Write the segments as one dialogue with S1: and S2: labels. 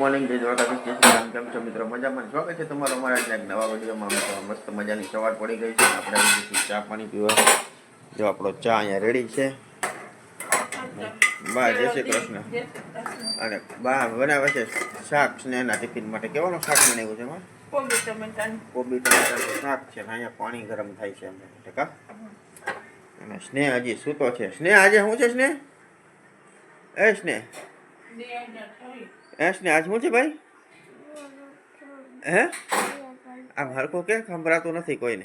S1: Morning જય દ્વારકાધીશ જય શ્રી રામ કેમ છો મિત્રો? મજામાં? ને? સ્વાગત છે તમારો અમારા એક નવા વિડીયોમાં. મિત્રો મસ્ત મજાની સવાર પડી ગઈ છે. આપણે આવી ચા પાણી પીવા. જો આપણો ચા અહીંયા રેડી છે. બા જય શ્રી કૃષ્ણ. અને બા બનાવે છે શાક સ્નેહના ટિફિન માટે. કેવાનું શાક બનાવ્યું છે એમાં
S2: કોબી ટમેટાનું
S1: કોબી ટમાટરનું શાક છે. અને અહીંયા પાણી ગરમ થાય છે અમે ટકા અને સ્નેહ હજી સૂતો છે. સ્નેહ આજે શું છે સ્નેહ? એ સ્નેહ?
S2: બે હજાર થઈ.
S1: એ સ્નેહ આજ શું છે ભાઈ? હે? આમ હરખો કે સંભળાતું નથી કોઈને?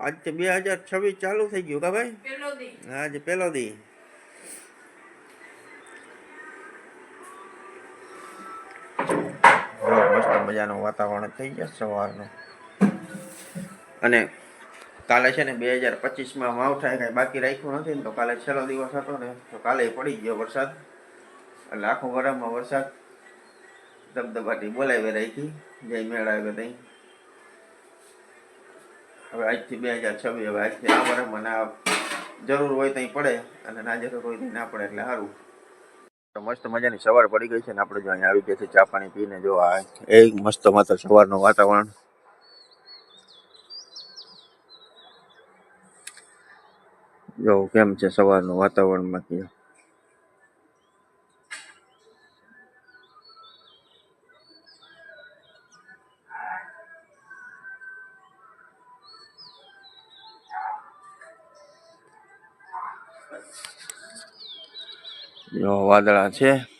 S1: આજ તો બે હજાર છવ્વીસ ચાલુ થઈ ગયું કા ભાઈ? આજે પેલો દી. મસ્ત મજાનું વાતાવરણ થઈ ગયા સવારનું. અને કાલે છે ને બે હજાર પચીસમાં માવઠાએ કાંઈ બાકી રાખ્યું નથી ને તો કાલે છેલ્લો દિવસ હતો ને તો કાલે પડી ગયો વરસાદ. એટલે આખું વરામાં વરસાદ ધબધબાટી બોલાવી રાખી, જય મેળ આવે તઈ હવે આજથી બે હજાર છવ્વીસ, હવે આજથી આ વરામાં ના જરૂર હોય ત્યાં પડે અને ના જરૂર હોય ત્યાં ના પડે એટલે સારું. તો મસ્ત મજાની સવાર પડી ગઈ છે ને આપણે જો અહીંયા આવી ગયા છે ચા પાણી પીને, જો આ એ મસ્ત માત્ર સવારનું વાતાવરણ. જો કેમ છે સવારનું વાતાવરણમાં કે જો વાદળા છે.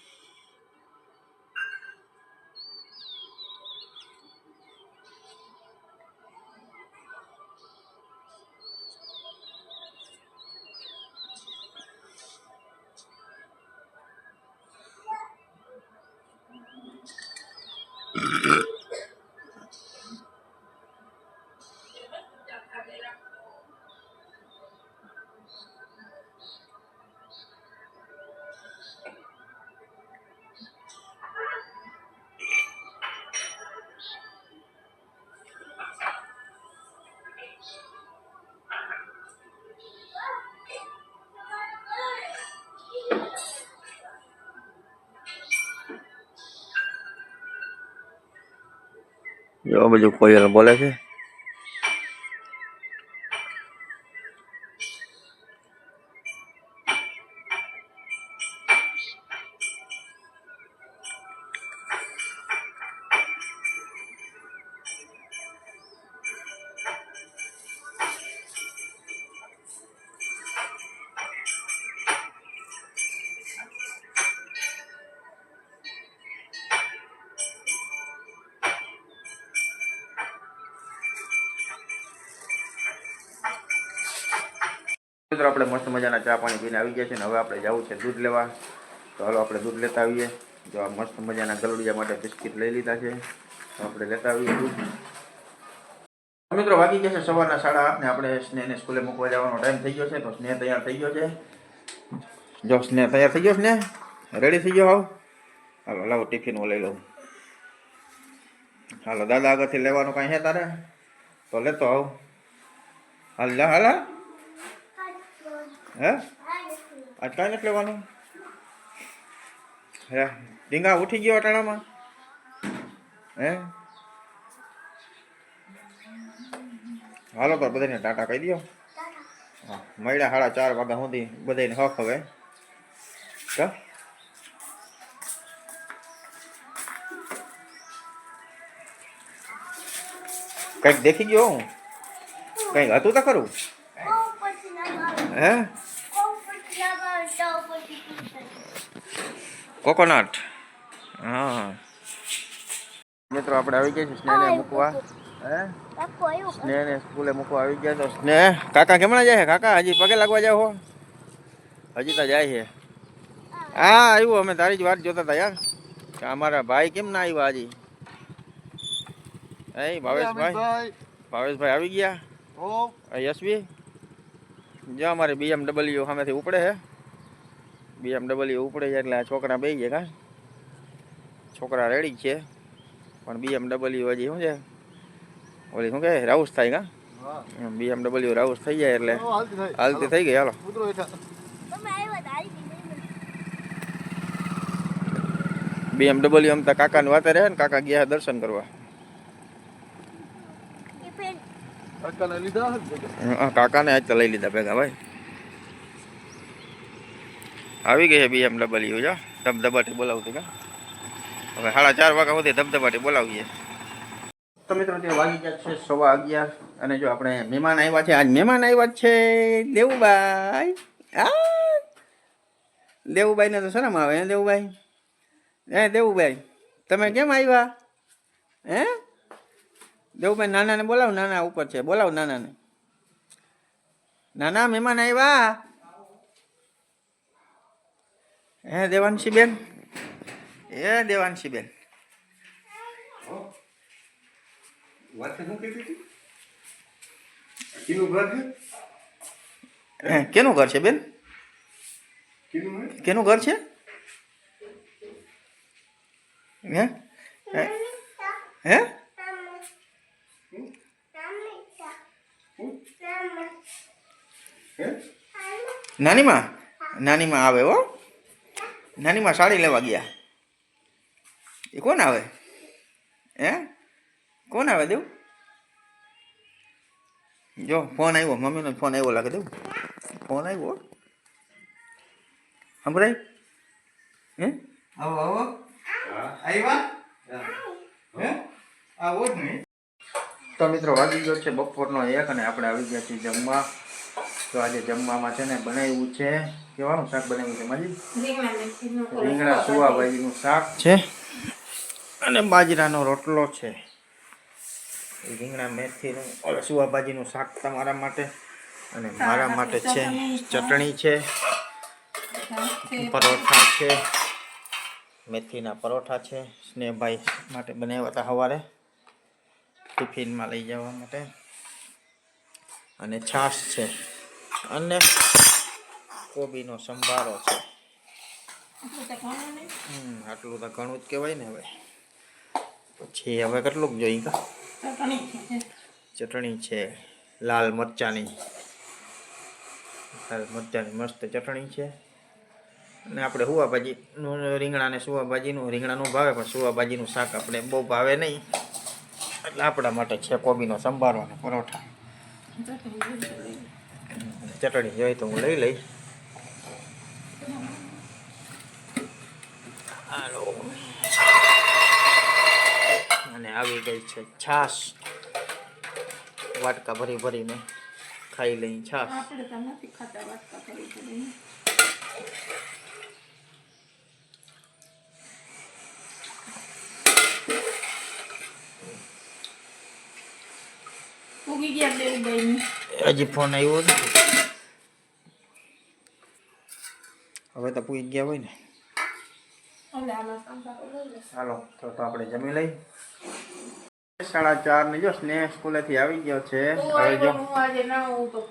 S1: જો બધું કોયલ બોલે છે મિત્રો, આપણે મસ્ત મજાના ચા પાણી પીને આવી ગયા છે ને હવે આપણે જવું છે દૂધ લેવા. તો હાલો આપણે દૂધ લેતા આવીએ. જો આ મસ્ત મજાના ગલુડિયા માટે બિસ્કિટ લઈ લીધા છે. તો આપણે લેતા આવીએ દૂધ. મિત્રો, વાગી ગયા છે સવારના સાડા આઠને આપણે સ્નેહને સ્કૂલે મૂકવા જવાનો ટાઈમ થઈ ગયો છે. તો સ્નેહ તૈયાર થઈ ગયો છે. જો સ્નેહ તૈયાર થઈ ગયો સ્નેહ રેડી થઈ ગયો? આવ હાલો, લાવો ટિફિન લઈ લઉં. હાલો, દાદા આગળથી લેવાનું કાંઈ છે તારે? તો લેતો આવ. હાલ, હાલા. હે? કાંઈ નથી લેવાનું? હે ડીંગા ઉઠી ગયો અટાણામાં? હે? હાલો તો બધાને ટાટા કહી દો હા મળ્યા સાડા ચાર વાગ્યા સુધી બધાને હક હવે. કા? કંઈક દેખી ગયો હું? કંઈક હતું તો ખરું? હે? કોકોનટ. હા. મિત્રો આપણે આવી ગયા છીએ સ્નેહને મૂકવા. હે? સ્નેહને સ્કૂલે મૂકવા આવી ગયા તો સ્નેહ કાકા કેમણા જાય છે? કાકા હજી પગે લાગવા જાવ હો. હજી તો જાય છે. હા. આવ્યું. અમે તારી જ વાત જોતા હતા યાર. કે અમારા ભાઈ કેમ ના આવ્યા હજી? એ ભાવેશભાઈ? ભાવેશભાઈ આવી ગયા? આ યશવી? જો અમારે બીએમડબલ્યુ સામેથી ઉપડે છે બીએમડબલ્યુ ઉપડે છે એટલે આ છોકરા બે છે કા? છોકરા રેડી છે. પણ બીએમડબલ્યુ હજી શું છે? ઓલી શું કહે? રાઉસ થાય કા? બીએમડબલ્યુ રાઉસ થઈ જાય એટલે હાલતી થઈ. ગઈ હાલો.
S3: તમે આવ્યા તારી
S1: બીએમડબલ્યુ આમ તો કાકાને વાતે રહે ને કાકા ગયા દર્શન કરવા.
S3: કાકાને
S1: આજ તો લઈ લીધા ભેગા ભાઈ. આવી ગઈ છે બીએમડબલ્યુ જો ધબધબાટી બોલાવતી કા? હવે સાડા ચાર વાગ્યા સુધી ધબધબાટી બોલાવીએ. તો મિત્રો, તે વાગી ગયા છે સવા અગિયાર અને જો આપણે મહેમાન આવ્યા છે, આજ મહેમાન આવ્યા છે દેવુભાઈ આ! દેવુભાઈને તો શરમ આવે, હે દેવુભાઈ હે દેવુભાઈ તમે કેમ આવ્યા? હે? દેવુભાઈ નાનાને બોલાવ, નાના ઉપર છે, બોલાવ નાનાને. નાના, મહેમાન આવ્યા? હે દેવાંશી બેન એ દેવાંશી બેન હે, કેનું ઘર છે બેન? કેનું ઘર છે? હે? હે? હે? નાનીમાં? નાનીમાં આવે હો. નાનીમાં સાડી લેવા ગયા. એ કોણ આવે? હે? કોણ આવે દેવું? જો ફોન આવ્યો. મમ્મીનો ફોન આવ્યો લાગે દેવું. ફોન આવ્યો સંભળાય? હે? આવો આવો. આવ્યા? હે? આવો જ નહીં. તો મિત્રો વાગી ગયો છે બપોરનો એક અને આપણે આવી ગયા છીએ જમવા. તો આજે જમવામાં છે ને બનાવ્યું છે. કેવાનું શાક બનાવ્યું છે માજી?
S2: રીંગણા સુવા
S1: સુવાભાજીનું શાક. છે? અને બાજરાનો રોટલો છે. એ રીંગણા મેથીનું ઓલા સુવાભાજીનું શાક તમારા માટે. અને મારા માટે છે ચટણી છે. પરોઠા છે. મેથીના પરોઠા છે. સ્નેહભાઈ માટે બનાવ્યા હતા સવારે. ટિફિનમાં લઈ જવા માટે. અને છાશ છે. અને કોબીનો સંભારો છે.
S2: આટલું તો ઘણું
S1: જ કહેવાય ને હવે. પછી હવે કેટલુંક જોઈએ
S2: ચટણી છે.
S1: લાલ મરચાની. લાલ મરચાની મસ્ત ચટણી છે. અને આપણે સુવાભાજીનું રીંગણાને સુવા ભાજીનું રીંગણાનું ભાવે, પણ સુવા ભાજીનું શાક આપણે બહુ ભાવે નહીં. એટલે આપણા માટે છે કોબીનો સંભારો અને પરોઠા.
S2: ચટણી
S1: જોઈએ તો હું લઈ લઈ અને આવી ગઈ છે છાશ વાટકા ભરી ભરીને ખાઈ લઈ છાશ
S2: આપણે તો નથી ખાતા વાટકા
S1: હજી ફોન આવ્યો નથી હવે તો પૂઈ ગયા હોય ને. હાલો તો તો આપણે જમી લઈ. સાડા ચાર ને જો સ્નેહ સ્કૂલેથી આવી ગયો છે. હવે જો.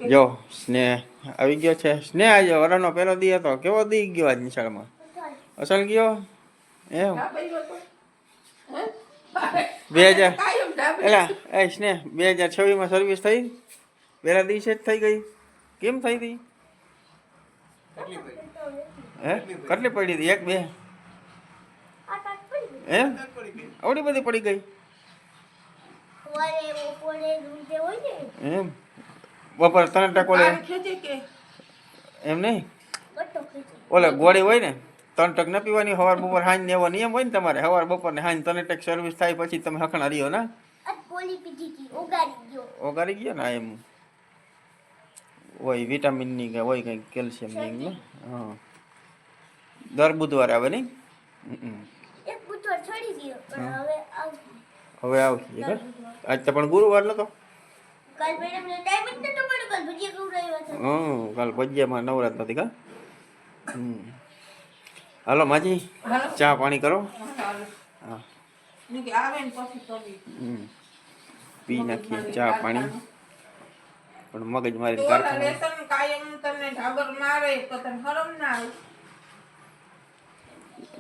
S1: જો સ્નેહ આવી ગયો છે. સ્નેહ આજે વરાનો પહેલો દી હતો. કેવો દી ગયો આજ નિશાળમાં? અસલ ગયો? એમ? બે હજાર એલા એ સ્નેહ બે હજાર છવ્વીસમાં સર્વિસ થઈ? પહેલા દિવસે જ થઈ ગઈ. કેમ થઈ હતી હે? કેટલી પડી હતી? એક બે? એમ આવડી બધી પડી ગઈ. એમ? બપોર ત્રણ ટકો લે
S2: પાણી ખેંચે કે?
S1: એમ નહીં? ઓલે ગોળી હોય ને ત્રણ ટક ન પીવાની સવાર બપોર હાંજ ને એવો નિયમ હોય ને તમારે સવાર બપોર ને હાંજ ત્રણ ટક સર્વિસ થાય પછી તમે હખણા રહ્યો ને? ઓગારી ગયો ને એમ? હોય વિટામિનની કે હોય કંઈક કેલ્શિયમની ને હા. દર બુધવારે આવે નહીં હમ. હવે આવશે. આજ તો પણ ગુરુવાર નતો? હં કાલ ભજીયામાં નવરાત નથી કા? હાલો માજી ચા પાણી કરો? હા. પી નાખીએ ચા પાણી. પણ મગજ મારી
S2: ઓલા વ્યસન કાયમ તમને ઢાબર મારે તો તને હરમ ના આવે.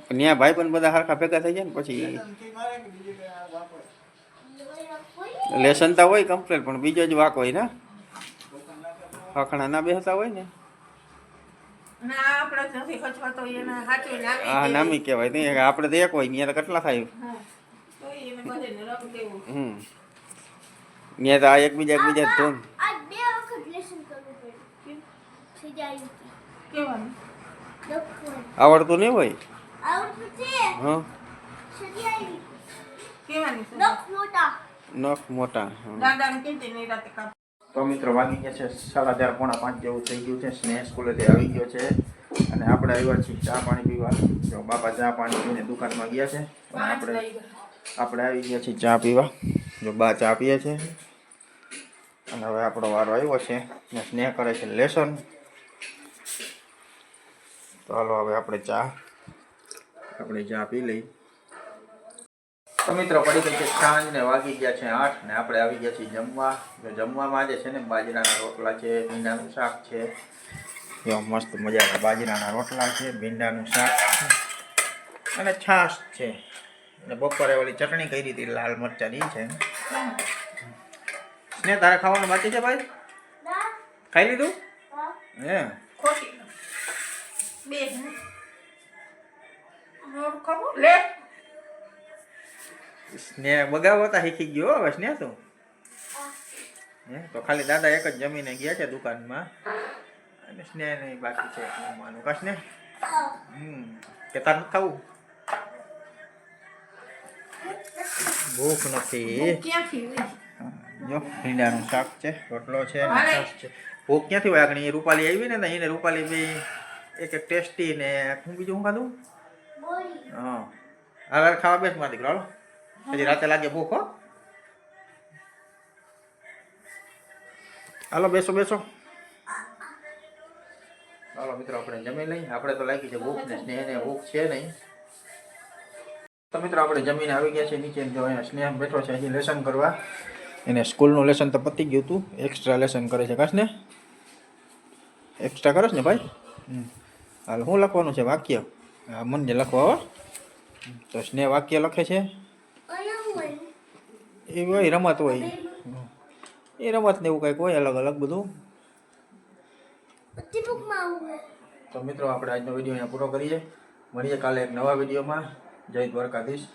S1: ત્યાં ભાઈ પણ બધા હરખા ભેગા થઈ જાય ને પછી લેસન તો હોય કમ્પ્લેટ પણ બીજો જ વાક હોય ને? હખણા ના બેસતા હોય ને?
S2: જાય.
S1: નામી કહેવાય. નહીં આપણે તો એક હોય ત્યાં તો કેટલા થાય?
S2: હા.
S1: હમ. ત્યાં તો આ એકબીજા એકબીજા ધૂન
S4: આજ બે વખત લેસન કરવું પડ્યું સજાયું
S2: કેવાનું
S4: લખવાનું
S1: આવડતું નહીં હોય? નખ મોટા. તો મિત્રો વાગી ગયા છે સાડા ચાર પોણા પાંચ જેવું થઈ ગયું છે. સ્નેહ સ્કૂલેથી આવી ગયો છે. અને આપણે આવ્યા છીએ ચા પાણી પીવા. જો બાપા ચા પાણી પીને દુકાનમાં ગયા છે. આપણે આપણે આવી ગયા છીએ ચા પીવા. જો બા ચા પીએ છે. અને હવે આપણો વારો આવ્યો છે. ને સ્નેહ કરે છે લેસન. તો હાલો હવે આપણે ચા. આપણે ચા પી લઈ. તો મિત્રો પડી ગઈ છે સાંજ ને વાગી ગયા છે આઠ ને આપણે આવી ગયા છીએ જમવા. જમવામાં આજે છે ને બાજરાના રોટલા છે ભીંડાનું શાક છે. એવા મસ્ત મજાના બાજરાના રોટલા છે ભીંડાનું શાક છે. અને છાશ છે. અને બપોરે ઓલી ચટણી કરી હતી લાલ મરચાની છે. ને તારે ખાવાનું બાકી છે ભાઈ? ખાઈ લીધું?
S4: હા.
S1: હે.
S2: ખોટી. બે રોડ ખબર? લે.
S1: સ્નેહ બગાવો તા શીખી ગયો હવે સ્નેહ તું. તો ખાલી દાદા એક જ જમીને ગયા છે દુકાનમાં. અને સ્નેહ નહીં બાકી છે જમવાનું કા સ્નેહ
S4: હા
S1: હમ કે તાર ખાવું? ભૂખ નથી? જો ભીંડાનું શાક છે રોટલો છે ભૂખ ક્યાંથી વાગણી રૂપાલી આવી ને એને રૂપાલી બે એક એક ટેસ્ટી ને હું બીજું શું ખાધું? હા. હાલ ખાવા બેસ મારા દીકરો હાલો. પછી રાતે લાગે ભૂખ હો. હાલો બેસો બેસો. હાલો મિત્રો આપણે જમી લઈ આપણે તો લાગી છે ભૂખ ને સ્નેહને ભૂખ છે નહીં. તો મિત્રો આપણે જમીને આવી ગયા છે નીચે. જો અહીંયા સ્નેહ બેઠો છે હજી લેસન કરવા. એને સ્કૂલનું લેસન તો પતી ગયું હતું એક્સ્ટ્રા લેસન કરે છે. કાશ ને એક્સ્ટ્રા કરે ને ભાઈ? હમ. હાલ શું લખવાનું છે વાક્ય? હા મને લખવા હો. તો સ્નેહ વાક્ય લખે છે? એ હોય રમત હોય. એ રમત ને એવું કંઈક હોય અલગ અલગ બધું. તો મિત્રો આપણે આજનો વીડિયો અહીંયા પૂરો કરીએ. મળીએ કાલે એક નવા વિડીયોમાં. જય દ્વારકાધીશ.